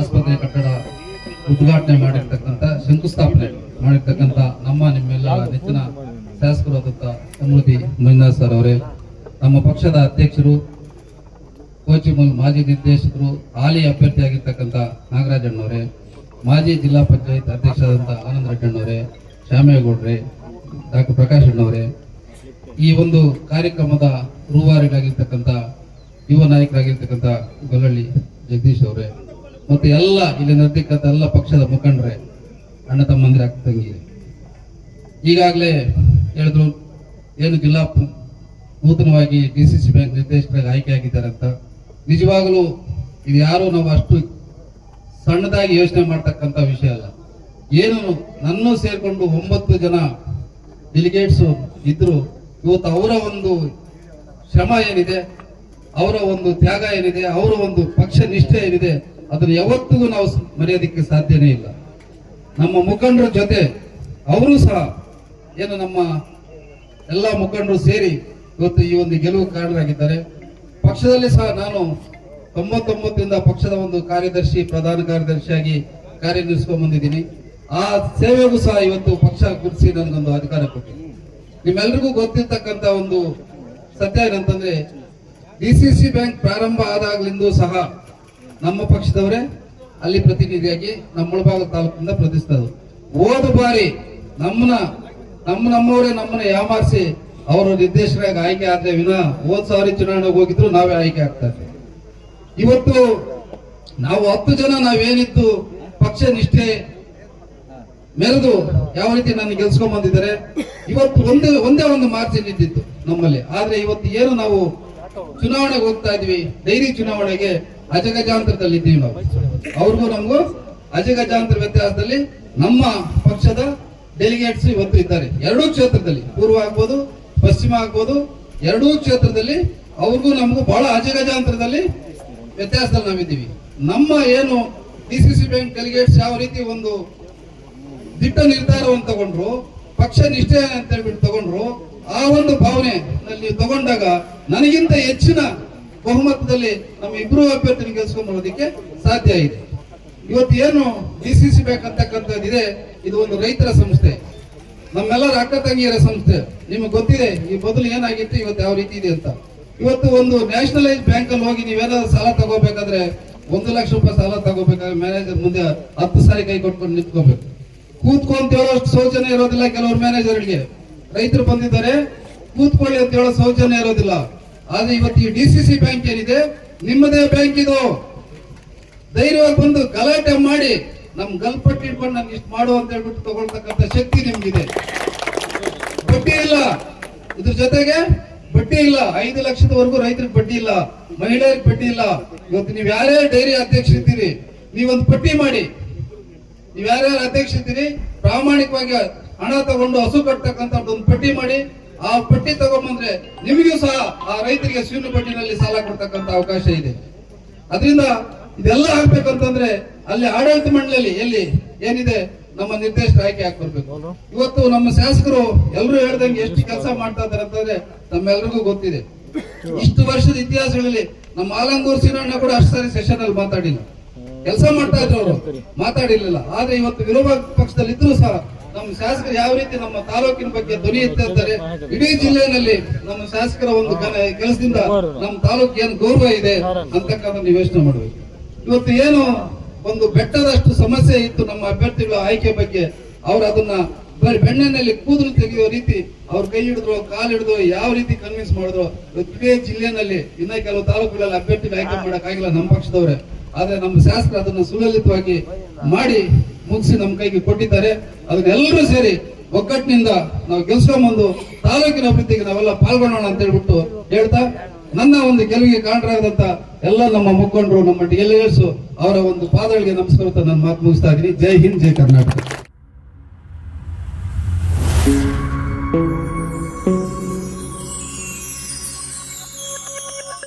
ಆಸ್ಪತ್ರೆ ಕಟ್ಟಡ ಉದ್ಘಾಟನೆ ಮಾಡಿರ್ತಕ್ಕಂಥ ಶಂಕುಸ್ಥಾಪನೆ ಮಾಡಿರ್ತಕ್ಕಂಥ ನಮ್ಮ ನಿಮ್ಮೆಲ್ಲ ನೆಚ್ಚಿನ ಶಾಸಕರಾದಂಥ ಸಮೃದ್ಧಿ ಮಂಜುನಾಥ್ ಸರ್ ಅವರೇ, ನಮ್ಮ ಪಕ್ಷದ ಅಧ್ಯಕ್ಷರು, ಕೋಚಿಮಲ್ ಮಾಜಿ ನಿರ್ದೇಶಕರು, ಹಾಲಿ ಅಭ್ಯರ್ಥಿಯಾಗಿರ್ತಕ್ಕಂಥ ನಾಗರಾಜಣ್ಣವರೇ ಮಾಜಿ ಜಿಲ್ಲಾ ಪಂಚಾಯತ್ ಅಧ್ಯಕ್ಷರಾದಂಥ ಆನಂದ ರೆಡ್ಡಣ್ಣವರೇ ಶ್ಯಾಮೇಗೌಡ್ರೆ, ಡಾಕ್ಟರ್ ಪ್ರಕಾಶ್ ಅಣ್ಣವರೇ, ಈ ಒಂದು ಕಾರ್ಯಕ್ರಮದ ರೂವಾರಿಗಾಗಿರ್ತಕ್ಕಂಥ ಯುವ ನಾಯಕರಾಗಿರ್ತಕ್ಕಂಥ ಗೊಲ್ಲಳ್ಳಿ ಜಗದೀಶ್ ಅವರೇ ಮತ್ತು ಎಲ್ಲ ಇಲ್ಲಿ ನಡೆದಿಕ್ಕಂಥ ಎಲ್ಲ ಪಕ್ಷದ ಮುಖಂಡರೇ, ಅಣ್ಣ ತಮ್ಮಂದಿರ ಅಕ್ಕ ತಂಗಿ ಈಗಾಗಲೇ ಹೇಳಿದ್ರು, ಏನು ಜಿಲ್ಲಾ ನೂತನವಾಗಿ ಡಿ ಸಿ ಸಿ ಬ್ಯಾಂಕ್ ನಿರ್ದೇಶಕರಾಗಿ ಆಯ್ಕೆಯಾಗಿದ್ದಾರೆ ಅಂತ. ನಿಜವಾಗಲೂ ಇದು ಯಾರು ನಾವು ಅಷ್ಟು ಸಣ್ಣದಾಗಿ ಯೋಚನೆ ಮಾಡ್ತಕ್ಕಂಥ ವಿಷಯ ಅಲ್ಲ. ಏನು ನನ್ನೂ ಸೇರ್ಕೊಂಡು ಒಂಬತ್ತು ಜನ ಡೆಲಿಗೇಟ್ಸು ಇದ್ರು, ಇವತ್ತು ಅವರ ಒಂದು ಶ್ರಮ ಏನಿದೆ, ಅವರ ಒಂದು ತ್ಯಾಗ ಏನಿದೆ, ಅವರ ಒಂದು ಪಕ್ಷ ನಿಷ್ಠೆ ಏನಿದೆ ಅದನ್ನು ಯಾವತ್ತಿಗೂ ನಾವು ಮರೆಯೋದಕ್ಕೆ ಸಾಧ್ಯನೇ ಇಲ್ಲ. ನಮ್ಮ ಮುಖಂಡರ ಜೊತೆ ಅವರು ಸಹ ಏನು ನಮ್ಮ ಎಲ್ಲ ಮುಖಂಡರು ಸೇರಿ ಇವತ್ತು ಈ ಒಂದು ಗೆಲುವು ಕಾರಣರಾಗಿದ್ದಾರೆ ಪಕ್ಷದಲ್ಲಿ ಸಹ ನಾನು ತೊಂಬತ್ತೊಂಬತ್ತರಿಂದ ಪಕ್ಷದ ಒಂದು ಕಾರ್ಯದರ್ಶಿ, ಪ್ರಧಾನ ಕಾರ್ಯದರ್ಶಿಯಾಗಿ ಕಾರ್ಯನಿರ್ವಹಿಸ್ಕೊಂಡ್ ಬಂದಿದ್ದೀನಿ ಆ ಸೇವೆಗೂ ಸಹ ಇವತ್ತು ಪಕ್ಷ ಗುರುತಿಸಿ ನನಗೊಂದು ಅಧಿಕಾರ ಕೊಟ್ಟಿದೆ. ನಿಮ್ಮೆಲ್ರಿಗೂ ಗೊತ್ತಿರ್ತಕ್ಕಂಥ ಒಂದು ಸತ್ಯ ಏನಂತಂದ್ರೆ, ಡಿ ಸಿ ಸಿ ಬ್ಯಾಂಕ್ ಪ್ರಾರಂಭ ಆದಾಗ್ಲಿಂದ ಸಹ ನಮ್ಮ ಪಕ್ಷದವರೇ ಅಲ್ಲಿ ಪ್ರತಿನಿಧಿಯಾಗಿ ನಮ್ಮ ಮುಳಬಾಗ ತಾಲೂಕಿನಿಂದ ಪ್ರತಿಸ್ತಾರೆ ಹೋದ ಬಾರಿ ನಮ್ಮನ್ನ, ನಮ್ಮ ನಮ್ಮವರೇ ನಮ್ಮನ್ನ ಯಾಮಾರಿಸಿ ಅವರು ನಿರ್ದೇಶಕರಾಗಿ ಆಯ್ಕೆ ಆದ್ರೆ ವಿನ ಹೋದ್ ಸಾರಿ ಚುನಾವಣೆಗೆ ಹೋಗಿದ್ರು ನಾವೇ ಆಯ್ಕೆ ಆಗ್ತಾ ಇವತ್ತು ನಾವು ಹತ್ತು ಜನ ನಾವೇನಿದ್ದು ಪಕ್ಷ ನಿಷ್ಠೆ ಮೆರೆದು ಯಾವ ರೀತಿ ನನ್ನ ಗೆಲ್ಸ್ಕೊಂಡ್ ಬಂದಿದ್ದಾರೆ, ಇವತ್ತು ಒಂದೇ ಒಂದೇ ಒಂದು ಮಾರ್ಜಿನ್ ಇದ್ದಿತ್ತು ನಮ್ಮಲ್ಲಿ. ಆದ್ರೆ ಇವತ್ತು ಏನು ನಾವು ಚುನಾವಣೆಗೆ ಹೋಗ್ತಾ ಇದ್ವಿ, ಡೈರಿ ಚುನಾವಣೆಗೆ ಅಜಗಜಾಂತರದಲ್ಲಿ ಇದ್ದೀವಿ ನಾವು. ಅವ್ರಿಗೂ ನಮಗೂ ಅಜಗಜಾಂತರ ವ್ಯತ್ಯಾಸದಲ್ಲಿ ನಮ್ಮ ಪಕ್ಷದ ಡೆಲಿಗೇಟ್ಸ್ ಇವತ್ತು ಇದ್ದಾರೆ. ಎರಡೂ ಕ್ಷೇತ್ರದಲ್ಲಿ, ಪೂರ್ವ ಆಗ್ಬೋದು, ಪಶ್ಚಿಮ ಆಗ್ಬೋದು, ಎರಡೂ ಕ್ಷೇತ್ರದಲ್ಲಿ ಅವ್ರಿಗೂ ನಮಗೂ ಬಹಳ ಅಜಗಜಾಂತರದಲ್ಲಿ ವ್ಯತ್ಯಾಸದಲ್ಲಿ ನಾವಿದ್ದೀವಿ. ನಮ್ಮ ಏನು D C C bank delegates ಯಾವ ರೀತಿ ಒಂದು ದಿಟ್ಟ ನಿರ್ಧಾರವನ್ನು ತಗೊಂಡ್ರು, ಪಕ್ಷ ನಿಷ್ಠೆ ಅಂತ ಹೇಳ್ಬಿಟ್ಟು ತಗೊಂಡ್ರು, ಆ ಒಂದು ಭಾವನೆ ನೀವು ತಗೊಂಡಾಗ ನನಗಿಂತ ಹೆಚ್ಚಿನ ಬಹುಮತದಲ್ಲಿ ನಮ್ಮ ಇಬ್ಬರು ಅಭ್ಯರ್ಥಿನ ಗೆಲ್ಸ್ಕೊಂಡ್ ಬರೋದಕ್ಕೆ ಸಾಧ್ಯ ಇದೆ. ಇವತ್ತು ಏನು ಡಿ ಸಿ ಸಿ ಬ್ಯಾಂಕ್ ಅಂತಕ್ಕಂಥದ್ದಿದೆ ಇದು ಒಂದು ರೈತರ ಸಂಸ್ಥೆ. ನಮ್ಮೆಲ್ಲರ ಅಕ್ಕ ತಂಗಿಯರ ಸಂಸ್ಥೆ. ನಿಮಗೆ ಗೊತ್ತಿದೆ, ಈ ಮೊದಲು ಏನಾಗಿತ್ತು, ಇವತ್ತು ಯಾವ ರೀತಿ ಇದೆ ಅಂತ. ಇವತ್ತು ಒಂದು ನ್ಯಾಷನಲೈಸ್ ಬ್ಯಾಂಕ್ ಅಲ್ಲಿ ಹೋಗಿ ನೀವೇನಾದ್ರು ಸಾಲ ತಗೋಬೇಕಾದ್ರೆ ಒಂದು ಲಕ್ಷ ರೂಪಾಯಿ ಸಾಲ ತಗೋಬೇಕಾದ್ರೆ ಮ್ಯಾನೇಜರ್ ಮುಂದೆ ಹತ್ತು ಸಾರಿ ಕೈ ಕೊಟ್ಕೊಂಡು ನಿಂತ್ಕೋಬೇಕು. ಕೂತ್ಕೊಂತ ಹೇಳೋಷ್ಟು ಸೌಜನ್ಯ ಇರೋದಿಲ್ಲ ಕೆಲವರು ಮ್ಯಾನೇಜರ್ಗಳಿಗೆ. ರೈತರು ಬಂದಿದ್ದಾರೆ, ಕೂತ್ಕೊಳ್ಳಿ ಅಂತ ಹೇಳೋ ಸೌಜನ್ಯ ಇರೋದಿಲ್ಲ. ಆದ್ರೆ ಇವತ್ತು ಈ ಡಿ ಸಿ ಸಿ ಬ್ಯಾಂಕ್ ಏನಿದೆ, ನಿಮ್ಮದೇ ಬ್ಯಾಂಕ್ ಇದು. ಧೈರ್ಯವಾಗಿ ಬಂದು ಗಲಾಟೆ ಮಾಡಿ ನಮ್ ಗಲ್ಪಟ್ಟಿ ಇಟ್ಕೊಂಡು ನಮ್ಗೆ ಇಷ್ಟು ಮಾಡು ಅಂತ ಹೇಳ್ಬಿಟ್ಟು ತಗೊಳ್ತಕ್ಕಂಥ ಶಕ್ತಿ ನಿಮ್ಗಿದೆ. ಬಡ್ಡಿ ಇಲ್ಲ. ಇದ್ರ ಜೊತೆಗೆ ಬಡ್ಡಿ ಇಲ್ಲ. ಐದು ಲಕ್ಷದವರೆಗೂ ರೈತರಿಗೆ ಬಡ್ಡಿ ಇಲ್ಲ. ಮಹಿಳೆಯರಿಗೆ ಬಡ್ಡಿ ಇಲ್ಲ. ಇವತ್ತು ನೀವು ಯಾರೇ ಡೈರಿ ಅಧ್ಯಕ್ಷ ಇದ್ದೀರಿ, ನೀವೊಂದು ಪಟ್ಟಿ ಮಾಡಿ. ನೀವ್ ಯಾರ್ಯಾರು ಅಧ್ಯಕ್ಷ ಇದ್ದೀರಿ, ಪ್ರಾಮಾಣಿಕವಾಗಿ ಹಣ ತಗೊಂಡು ಹಸು ಕಟ್ಟತಕ್ಕಂತ ಒಂದು ಪಟ್ಟಿ ಮಾಡಿ. ಆ ಪಟ್ಟಿ ತಗೊಂಬಂದ್ರೆ ನಿಮಗೂ ಸಹ ಆ ರೈತರಿಗೆ ಶೂನ್ಯ ಪಟ್ಟಿನಲ್ಲಿ ಸಾಲ ಕೊಡ್ತಕ್ಕಂತ ಅವಕಾಶ ಇದೆ. ಅದರಿಂದ ಇದೆಲ್ಲ ಆಗ್ಬೇಕಂತಂದ್ರೆ ಅಲ್ಲಿ ಆಡಳಿತ ಮಂಡಳಿಯಲ್ಲಿ ಎಲ್ಲಿ ಏನಿದೆ ನಮ್ಮ ನಿರ್ದೇಶಕ ಆಯ್ಕೆ ಹಾಕ್ಬರ್ಬೇಕು ಇವತ್ತು ನಮ್ಮ ಶಾಸಕರು ಎಲ್ಲರೂ ಹೇಳ್ದಂಗೆ ಎಷ್ಟು ಕೆಲಸ ಮಾಡ್ತಾ ಇದಾರೆ ಅಂತಂದ್ರೆ ನಮ್ಮೆಲ್ರಿಗೂ ಗೊತ್ತಿದೆ. ಇಷ್ಟು ವರ್ಷದ ಇತಿಹಾಸಗಳಲ್ಲಿ ನಮ್ಮ ಆಲಂಗೂರ್ ಸೀನಣ್ಣ ಕೂಡ ಅಷ್ಟು ಸಾರಿ ಸೆಷನ್ ಅಲ್ಲಿ ಮಾತಾಡಿಲ್ಲ. ಕೆಲಸ ಮಾಡ್ತಾ ಇದ್ರು ಅವರು. ಮಾತಾಡಿರ್ಲಿಲ್ಲ. ಆದ್ರೆ ಇವತ್ತು ವಿರೋಧ ಪಕ್ಷದಲ್ಲಿ ಇದ್ರು ಸಹ ನಮ್ಮ ಶಾಸಕರು ಯಾವ ರೀತಿ ನಮ್ಮ ತಾಲೂಕಿನ ಬಗ್ಗೆ ಧ್ವನಿ ಎತ್ತಿರ್ತಾರೆ ಇಡೀ ಜಿಲ್ಲೆಯಲ್ಲಿ ನಮ್ಮ ಶಾಸಕರ ಒಂದು ಕೆಲಸದಿಂದ ನಮ್ಮ ತಾಲೂಕು ಏನು ಗೌರವ ಇದೆ ಅಂತಕ್ಕಂಥ ಯೋಚನೆ ಮಾಡಬೇಕು. ಇವತ್ತು ಏನು ಒಂದು ಬೆಟ್ಟದಷ್ಟು ಸಮಸ್ಯೆ ಇತ್ತು ನಮ್ಮ ಅಭ್ಯರ್ಥಿಗಳ ಆಯ್ಕೆ ಬಗ್ಗೆ. ಅವ್ರು ಅದನ್ನ ಬರೀ ಬೆಣ್ಣೆನಲ್ಲಿ ಕೂದಲು ತೆಗೆಯುವ ರೀತಿ ಅವ್ರ ಕೈ ಹಿಡಿದ್ರು, ಕಾಲ್ ಹಿಡಿದ್ರು, ಯಾವ ರೀತಿ ಕನ್ವಿನ್ಸ್ ಮಾಡಿದ್ರು. ಇಡೀ ಜಿಲ್ಲೆನಲ್ಲಿ ಇನ್ನ ಕೆಲವು ತಾಲೂಕುಗಳಲ್ಲಿ ಅಭ್ಯರ್ಥಿಗಳ ಆಯ್ಕೆ ಮಾಡಕ್ಕಾಗಿಲ್ಲ ನಮ್ಮ ಪಕ್ಷದವ್ರೆ. ಆದ್ರೆ ನಮ್ಮ ಶಾಸಕರು ಅದನ್ನ ಸುಲಲಿತವಾಗಿ ಮಾಡಿ ಮುಗಿಸಿ ನಮ್ಮ ಕೈಗೆ ಕೊಟ್ಟಿದ್ದಾರೆ. ಅದನ್ನೆಲ್ಲರೂ ಸೇರಿ ಒಗ್ಗಟ್ಟಿನಿಂದ ನಾವು ಗೆಲ್ಸ್ಕೊಂಬಂದು ತಾಲೂಕಿನ ಅಭಿವೃದ್ಧಿಗೆ ನಾವೆಲ್ಲ ಪಾಲ್ಗೊಳ್ಳೋಣ ಅಂತ ಹೇಳ್ಬಿಟ್ಟು ಹೇಳ್ತಾ, ನನ್ನ ಒಂದು ಗೆಲುವಿಗೆ ಕಾರಣರಾಗದಂತ ಎಲ್ಲ ನಮ್ಮ ಮುಖಂಡರು, ನಮ್ಮ ಡಿಎಲ್ಎಸ್ ಅವರ ಒಂದು ಪಾದಗಳಿಗೆ ನಮಸ್ಕಾರ ನಾನು ಮಾತು ಮುಗಿಸ್ತಾ ಇದ್ದೀನಿ. ಜೈ ಹಿಂದ್, ಜೈ ಕರ್ನಾಟಕ.